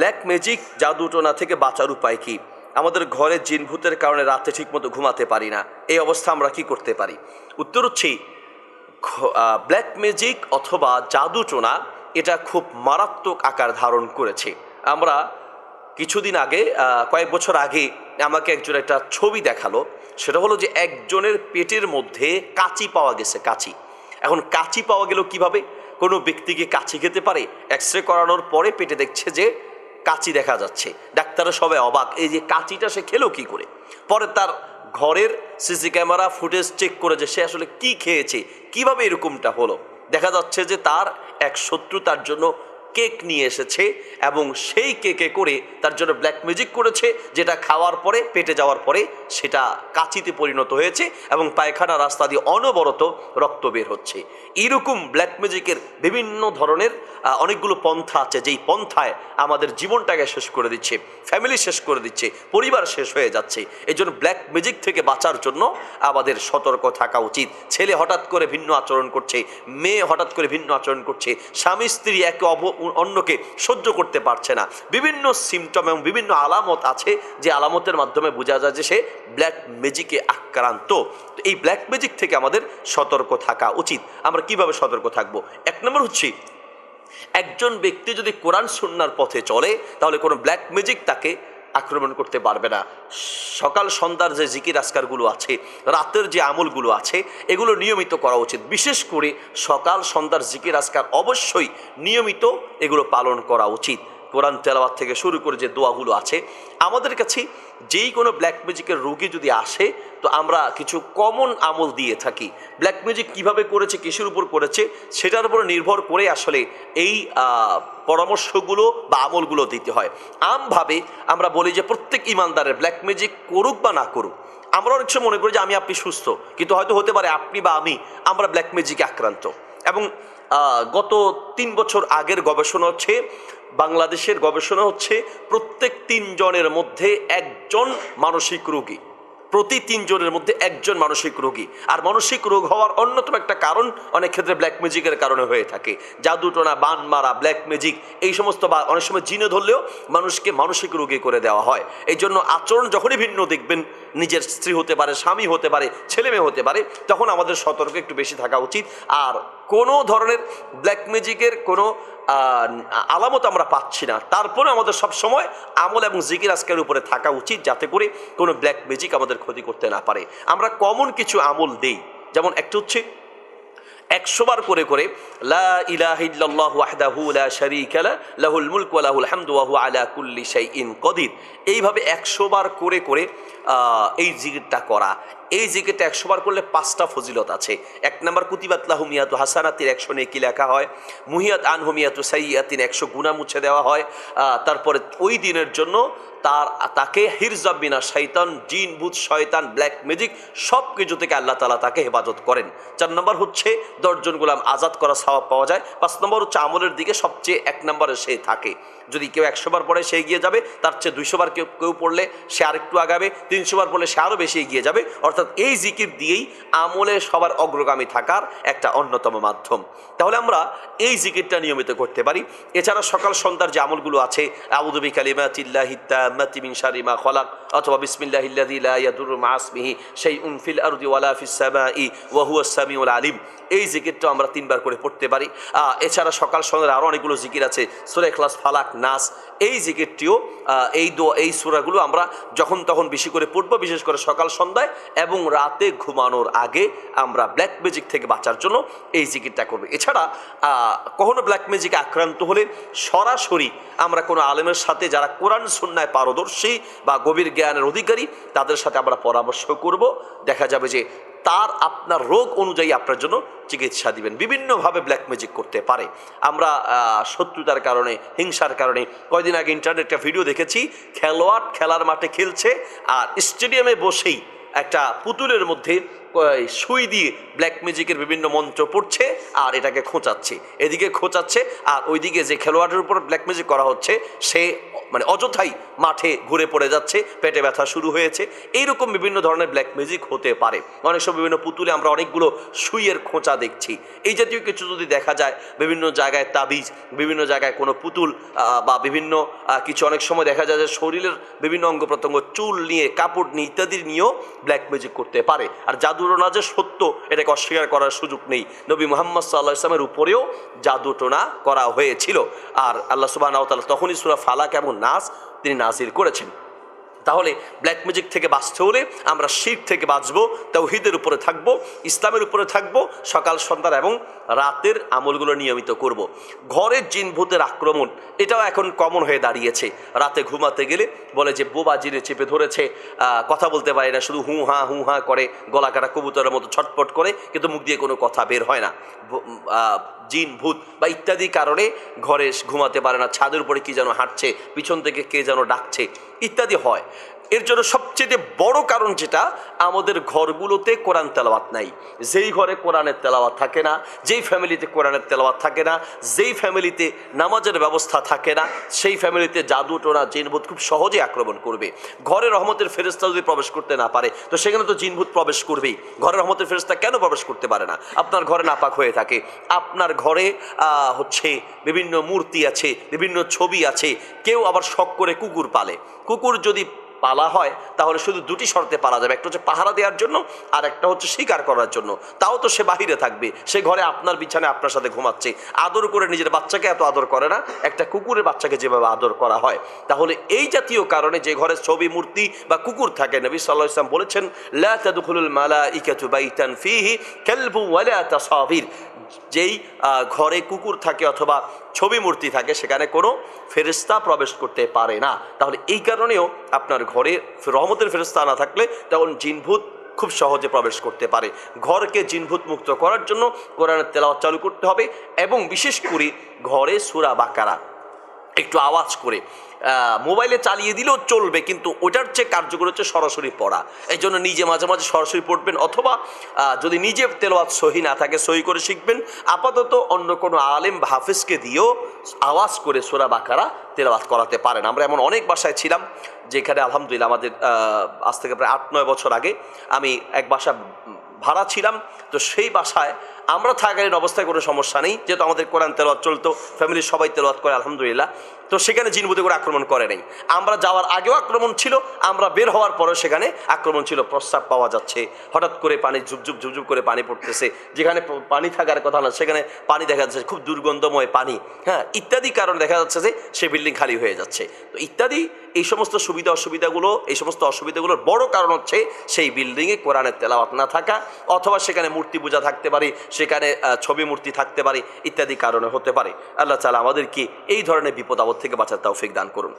Black magic জাদুটোনা থেকে বাঁচার উপায় কি? আমাদের ঘরে জিনভূতের কারণে রাতে ঠিকমতো ঘুমাতে পারি না। এই অবস্থা আমরা কি করতে পারি? উত্তর হচ্ছে ব্ল্যাক ম্যাজিক অথবা জাদুটোনা এটা খুব মারাত্মক আকার ধারণ করেছে। আমরা কিছুদিন আগে কয়েক বছর আগে আমাকে একজন একটা ছবি দেখাল। সেটা হলো যে একজনের পেটের মধ্যে কাঁচি পাওয়া গেছে, কাঁচি। এখন কাঁচি পাওয়া গেল কীভাবে? কোনো ব্যক্তিকে কাঁচি খেতে পারে? এক্স রে করানোর পরে পেটে দেখছে যে কাঁচি দেখা যাচ্ছে। ডাক্তারের সবাই অবাক, এই যে কাচিটা সে খেলো কি করে? পরে তার ঘরের সিসি ক্যামেরা ফুটেজ চেক করে যে সে আসলে কি খেয়েছে, কীভাবে এরকমটা হলো? দেখা যাচ্ছে যে তার এক শত্রু তার জন্য কেক নিয়ে এসেছে এবং সেই কেকে করে তার জন্য ব্ল্যাক ম্যাজিক করেছে, যেটা খাওয়ার পরে, পেটে যাওয়ার পরে সেটা কাচিতে পরিণত হয়েছে এবং পায়খানা রাস্তা দিয়ে অনবরত রক্ত বের হচ্ছে। এরকম ব্ল্যাক ম্যাজিকের বিভিন্ন ধরনের অনেকগুলো পন্থা আছে, যেই পন্থায় আমাদের জীবনটাকে শেষ করে দিচ্ছে ফ্যামিলি শেষ করে দিচ্ছে, পরিবার শেষ হয়ে যাচ্ছে। এই জন্য ব্ল্যাক ম্যাজিক থেকে বাঁচার জন্য আমাদের সতর্ক থাকা উচিত। ছেলে হঠাৎ করে ভিন্ন আচরণ করছে, মেয়ে হঠাৎ করে ভিন্ন আচরণ করছে, স্বামী স্ত্রী একে অব- অন্যকে সহ্য করতে পারছে না। বিভিন্ন সিমটম এবং বিভিন্ন আলামত আছে যে আলামতের মাধ্যমে বোঝা যায় যে সে ব্ল্যাক ম্যাজিকে আক্রান্ত। তো এই ব্ল্যাক ম্যাজিক থেকে আমাদের সতর্ক থাকা উচিত। আমরা কীভাবে সতর্ক থাকব? এক নম্বর হচ্ছে, একজন ব্যক্তি যদি কোরআন সুন্নার পথে চলে, তাহলে কোনো ব্ল্যাক ম্যাজিক তাকে আক্রমণ করতে পারবে না। সকাল সন্ধ্যার যে জিকির আসকারগুলো আছে, রাতের যে আমলগুলো আছে, এগুলো নিয়মিত করা উচিত। বিশেষ করে সকাল সন্ধ্যার জিকির আসকার অবশ্যই নিয়মিত এগুলো পালন করা উচিত। কোরআন তেলাওয়াত থেকে শুরু করে যে দোয়াগুলো আছে, আমাদের কাছে যেই কোনো ব্ল্যাক ম্যাজিকের রোগী যদি আসে, তো আমরা কিছু কমন আমল দিয়ে থাকি। ব্ল্যাক ম্যাজিক কীভাবে করেছে, কিসের উপর করেছে, সেটার উপর নির্ভর করে আসলে এই পরামর্শগুলো বা আমলগুলো দিতে হয়। আমভাবে আমরা বলি যে প্রত্যেক ইমানদারের ব্ল্যাক ম্যাজিক করুক বা না করুক, আমরা অনেক সময় মনে করি যে আমি, আপনি সুস্থ, কিন্তু হয়তো হতে পারে আপনি বা আমি, আমরা ব্ল্যাক ম্যাজিকে আক্রান্ত। এবং গত তিন বছর আগের গবেষণা হচ্ছে বাংলাদেশের গবেষণা হচ্ছে প্রত্যেক তিনজনের মধ্যে একজন মানসিক রোগী। প্রতি তিনজনের মধ্যে একজন মানসিক রোগী। আর মানসিক রোগ হওয়ার অন্যতম একটা কারণ অনেক ক্ষেত্রে ব্ল্যাক ম্যাজিকের কারণে হয়ে থাকে। জাদুটোনা বান মারা ব্ল্যাক ম্যাজিক এই সমস্ত বা অনেক সময় জিনে ধরলেও মানুষকে মানসিক রোগী করে দেওয়া হয়। এই জন্য আচরণ যখনই ভিন্ন দেখবেন, নিজের স্ত্রী হতে পারে, স্বামী হতে পারে, ছেলে মেয়ে হতে পারে, তখন আমাদের সতর্ক একটু বেশি থাকা উচিত। আর কোনো ধরনের ব্ল্যাক ম্যাজিকের কোনো আলামত আমরা পাচ্ছি না। তারপরে আমাদের সব সময় আমল এবং জিকির আজকের উপরে থাকা উচিত যাতে করে কোনো ব্ল্যাক ম্যাজিক আমাদের ক্ষতি করতে না পারে। আমরা কমন কিছু আমল দেই, যেমন একটা হচ্ছে একশোবার করে করে, লা ইলাহা ইল্লাল্লাহু ওয়াহদাহু লা লাহুল ওয়া এইভাবে একশো বার করে করে এই জিকিরটা করা। এই জিকিরটা একশো বার করলে পাঁচটা ফজিলত আছে। এক নম্বর, কুতিবাত লাহু মিয়াতু হাসানাতির একশো নেকি লেখা হয়। মুহিয়াত আন হুমিয়াতু সাইয়াতিন একশো গুণা মুছে দেওয়া হয়। তারপরে ওই দিনের জন্য তার, তাকে হিরজাবিনা শৈতান জিন, ভূত, শয়তান, ব্ল্যাক ম্যাজিক সব কিছু থেকে আল্লাহ তালা তাকে হেফাজত করেন। চার নম্বর হচ্ছে দশজন গোলাম আজাদ করা স্বভাব পাওয়া যায়। পাঁচ নম্বর হচ্ছে আমলের দিকে সবচেয়ে এক নম্বরে সে থাকে। যদি কেউ একশোবার পড়ে সে এগিয়ে যাবে, তার চেয়ে দুইশো বার কেউ কেউ পড়লে সে আরেকটু আগাবে তিনশোবার পড়লে সে আরও বেশি এগিয়ে যাবে। অর্থাৎ এই জিকির দিয়েই আমলে সবার অগ্রগামী থাকার একটা অন্যতম মাধ্যম। তাহলে আমরা এই জিকিরটা নিয়মিত করতে পারি। এছাড়া সকাল সন্ধ্যার যে আমলগুলো আছে আবুদবি কালিমা চিল্লাহিত্তা তাম্মাতি মিন শারি খলাক অথবা বিসমিল্লাহিল্লাযী সেই উনফিল আরদি ওয়ালা ফিস সামাই ওয়া হুয়া সামিউল আলিম। এই জিকিরটা আমরা তিনবার করে পড়তে পারি। এছাড়া সকাল সন্ধ্যার আরও অনেকগুলো জিকির আছে। সুরে ক্লাস ফালাক, নাস। এই জিকিরটিও এই দো এই সুরাগুলো আমরা যখন তখন বেশি করে পড়ব, বিশেষ করে সকাল, সন্ধ্যায় এবং রাতে ঘুমানোর আগে আমরা ব্ল্যাক ম্যাজিক থেকে বাঁচার জন্য এই জিকিরটা করব। এছাড়া কখনো ব্ল্যাক ম্যাজিকে আক্রান্ত হলে সরাসরি আমরা কোনো আলেমের সাথে যারা কোরআন, সুন্নায় পারদর্শী বা গভীর জ্ঞানের অধিকারী, তাদের সাথে আমরা পরামর্শ করব। দেখা যাবে যে তার আপনার রোগ অনুযায়ী আপনার জন্য চিকিৎসা দিবেন। বিভিন্নভাবে ব্ল্যাক ম্যাজিক করতে পারে। আমরা শত্রুতার কারণে, হিংসার কারণে কয়দিন আগে ইন্টারনেট একটা ভিডিও দেখেছি, খেলোয়াড় খেলার মাঠে খেলছে আর স্টেডিয়ামে বসেই একটা পুতুলের মধ্যে সুই দিয়ে ব্ল্যাক ম্যাজিকের বিভিন্ন মন্ত্র পড়ছে আর এটাকে খোঁচাচ্ছে। এদিকে খোঁচাচ্ছে আর ওইদিকে যে খেলোয়াড়ের উপর ব্ল্যাক ম্যাজিক করা হচ্ছে, সে মানে অযথাই মাঠে ঘুরে পড়ে যাচ্ছে, পেটে ব্যথা শুরু হয়েছে। এইরকম বিভিন্ন ধরনের ব্ল্যাক ম্যাজিক হতে পারে। অনেক সময় বিভিন্ন পুতুলে আমরা অনেকগুলো সুইয়ের খোঁচা দেখছি। এই জাতীয় কিছু যদি দেখা যায়, বিভিন্ন জায়গায় তাবিজ, বিভিন্ন জায়গায় কোনো পুতুল বা বিভিন্ন কিছু অনেক সময় দেখা যায় যে শরীরের বিভিন্ন অঙ্গ প্রত্যঙ্গ চুল নিয়ে, কাপড় নিয়ে ইত্যাদি নিয়েও ব্ল্যাক ম্যাজিক করতে পারে। আর জাদুটোনা যে সত্য, এটাকে অস্বীকার করার সুযোগ নেই। নবী মোহাম্মদ সাল্লাহ ইসলামের উপরেও জাদুটোনা করা হয়েছিল। আর আল্লাহ সুবাহ তখনই সুরা ফালাক এবং নাস তিনি নাজির করেছেন। তাহলে ব্ল্যাক ম্যাজিক থেকে বাঁচতে হলে আমরা শিখ থেকে বাঁচবো তৌহিদের উপরে থাকব, ইসলামের উপরে থাকব, সকাল, সন্ধ্যার এবং রাতের আমলগুলো নিয়মিত করব। ঘরের জিন ভূতের আক্রমণ, এটাও এখন কমন হয়ে দাঁড়িয়েছে রাতে ঘুমাতে গেলে বলে যে বোবা জিনে চেপে ধরেছে কথা বলতে পারে না, শুধু হু, হা হু, হা করে, গলা কাটা কবুতরের মতো ছটপট করে, কিন্তু মুখ দিয়ে কোনো কথা বের হয় না জিন, ভূত বা ইত্যাদি কারণে ঘরে ঘুমাতে পারে না। ছাদের উপরে কি যেন হাঁটছে, পিছন থেকে কে যেন ডাকছে, ইত্যাদি হয়। এর জন্য সবচেয়ে বড় কারণ যেটা, আমাদের ঘরগুলোতে কোরআন তেলাওয়াত নাই। যেই ঘরে কোরআনের তেলাওয়াত থাকে না, যেই ফ্যামিলিতে কোরআনের তেলাওয়াত থাকে না, যেই ফ্যামিলিতে নামাজের ব্যবস্থা থাকে না, সেই ফ্যামিলিতে জাদু টোনা, জিনভূত খুব সহজে আক্রমণ করবে। ঘরে রহমতের ফেরেস্তা যদি প্রবেশ করতে না পারে, তো সেখানে তো জিনভূত প্রবেশ করবেই। ঘরে রহমতের ফেরেস্তা কেন প্রবেশ করতে পারে না? আপনার ঘরে নাপাক হয়ে থাকে। আপনার ঘরে হচ্ছে বিভিন্ন মূর্তি আছে, বিভিন্ন ছবি আছে, কেউ আবার শখ করে কুকুর পালে। কুকুর যদি পালা হয়, তাহলে শুধু দুটি শর্তে পালা যাবে, একটা হচ্ছে পাহারা দেওয়ার জন্য আর একটা হচ্ছে শিকার করার জন্য। তাও তো সে বাহিরে থাকবে, সে ঘরে আপনার বিছানায় আপনার সাথে ঘুমাচ্ছে। আদর করে নিজের বাচ্চাকে এত আদর করে না, একটা কুকুরের বাচ্চাকে যেভাবে আদর করা হয়। তাহলে এই জাতীয় কারণে যে ঘরে ছবি, মূর্তি বা কুকুর থাকে, নবী সাল্লাহ ইসলাম বলেছেন, লা তাদখুলুল মালাইকাতু বাইতান ফিহি কালবু যেই ঘরে কুকুর থাকে অথবা ছবি, মূর্তি থাকে, সেখানে কোনো ফেরিস্তা প্রবেশ করতে পারে না। তাহলে এই কারণেও আপনার ঘরে রহমতের ফেরস্তা না থাকলে তখন জিনভূত খুব সহজে প্রবেশ করতে পারে। ঘরকে জিনভূত মুক্ত করার জন্য কোরআনের তেলাওয়াত চালু করতে হবে এবং বিশেষ করে ঘরে সুরা বাকারা। একটু আওয়াজ করে। মোবাইলে চালিয়ে দিলেও চলবে, কিন্তু ওটার চেয়ে কার্যকর হচ্ছে সরাসরি পড়া। এই জন্য নিজে মাঝে মাঝে সরাসরি পড়বেন, অথবা যদি নিজে তেলাওয়াত সহি না থাকে, সহি করে শিখবেন, আপাতত অন্য কোনো আলেম হাফিজকে দিয়েও আওয়াজ করে সোরা বাকারা তেলাওয়াত করাতে পারেন। আমরা এমন অনেক বাসায় ছিলাম, যেখানে আলহামদুলিল্লাহ আমাদের আজ থেকে প্রায় আট নয় বছর আগে আমি এক বাসা ভাড়া ছিলাম, তো সেই বাসায় আমরা থাকালীন অবস্থায় কোনো সমস্যা নেই, যেহেতু আমাদের কোরআন তেলাওয়াত চলতো ফ্যামিলির সবাই তেলাওয়াত করে, আলহামদুলিল্লাহ। তো সেখানে জিনবুতে করে আক্রমণ করে নাই। আমরা যাওয়ার আগেও আক্রমণ ছিল, আমরা বের হওয়ার পরেও সেখানে আক্রমণ ছিল, প্রস্রাব পাওয়া যাচ্ছে। হঠাৎ করে পানি ঝুপঝুপ ঝুপঝুপ করে পানি পড়তেছে, যেখানে পানি থাকার কথা না, সেখানে পানি দেখা যাচ্ছে খুব দুর্গন্ধময় পানি। হ্যাঁ ইত্যাদি কারণ দেখা যাচ্ছে যে সে বিল্ডিং খালি হয়ে যাচ্ছে। তো ইত্যাদি, এই সমস্ত সুবিধা অসুবিধাগুলো, এই সমস্ত অসুবিধাগুলোর বড় কারণ হচ্ছে সেই বিল্ডিংয়ে কোরআনের তেলাওয়াত না থাকা, অথবা সেখানে মূর্তি পূজা থাকতে পারে সেখানে ছবি মূর্তি থাকতে পারে, ইত্যাদি কারণে হতে পারে। আল্লাহ তালা আমাদেরকে এই ধরনের বিপদ আপদ থেকে বাঁচার তৌফিক দান করুন।